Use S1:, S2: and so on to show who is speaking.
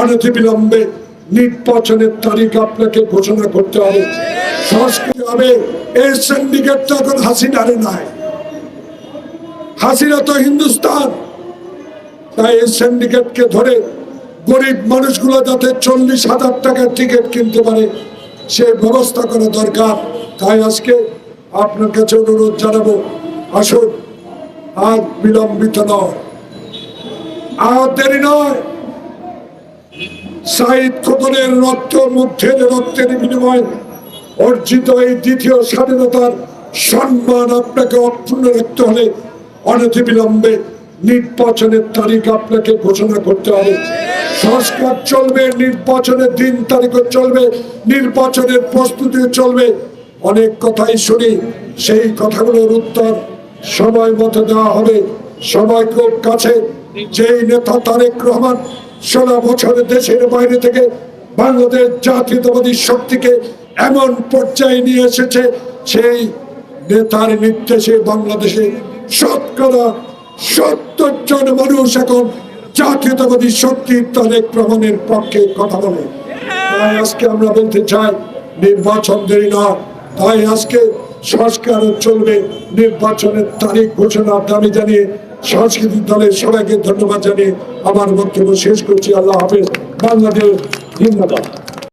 S1: অনতিবিলম্বে নির্বাচনের তারিখ আপনাকে ঘোষণা করতে হবে। সংস্কৃতি হবে। এই সিন্ডিকেট তো এখন হাসিনারে নাই। হাসিনা তো হিন্দুস্তান। তাই এই সিন্ডিকেটকে ধরে গরিব মানুষগুলো যাতে চল্লিশ হাজার টাকার টিকিট কিনতে পারে, সে ব্যবস্থা করা দরকার। তাই আজকে আপনার কাছে অনুরোধ জানাব, আসুন, আর বিলম্বিত নয়। আর দেরি নয়। সাইদ রক্তের অর্জিত এই দ্বিতীয় স্বাধীনতার সম্মান আপনাকে অক্ষুণ্ণ রাখতে হলে অনতিবিলম্বে নির্বাচনের তারিখ আপনাকে ঘোষণা করতে হবে। সংস্কার চলবে, নির্বাচনের দিন তারিখও চলবে, নির্বাচনের প্রস্তুতি চলবে। অনেক কথাই শুনি, সেই কথাগুলোর উত্তর সময় মতো দেওয়া হবে। খুব কাছে, যেই নেতা তারেক রহমান ষোলো বছরে দেশের বাইরে থেকে বাংলাদেশ জাতীয়তাবাদী শক্তিকে এমন পর্যায়ে নিয়ে এসেছে, সেই নেতার নির্দেশে বাংলাদেশে শতকরা সত্তর জন মানুষ এখন জাতীয়তাবাদী শক্তি তারেক রহমানের পক্ষে কথা বলে। তাই আজকে আমরা বলতে চাই, নির্বাচন দেরি না, তাই আজকে সংস্কার চলবে, নির্বাচনের তারিখ ঘোষণার দাবি জানিয়ে সংস্কৃতি দলের সবাইকে ধন্যবাদ জানিয়ে আমার বক্তব্য শেষ করছি। আল্লাহ হাফেজ। বাংলাদেশ জিন্দাবাদ।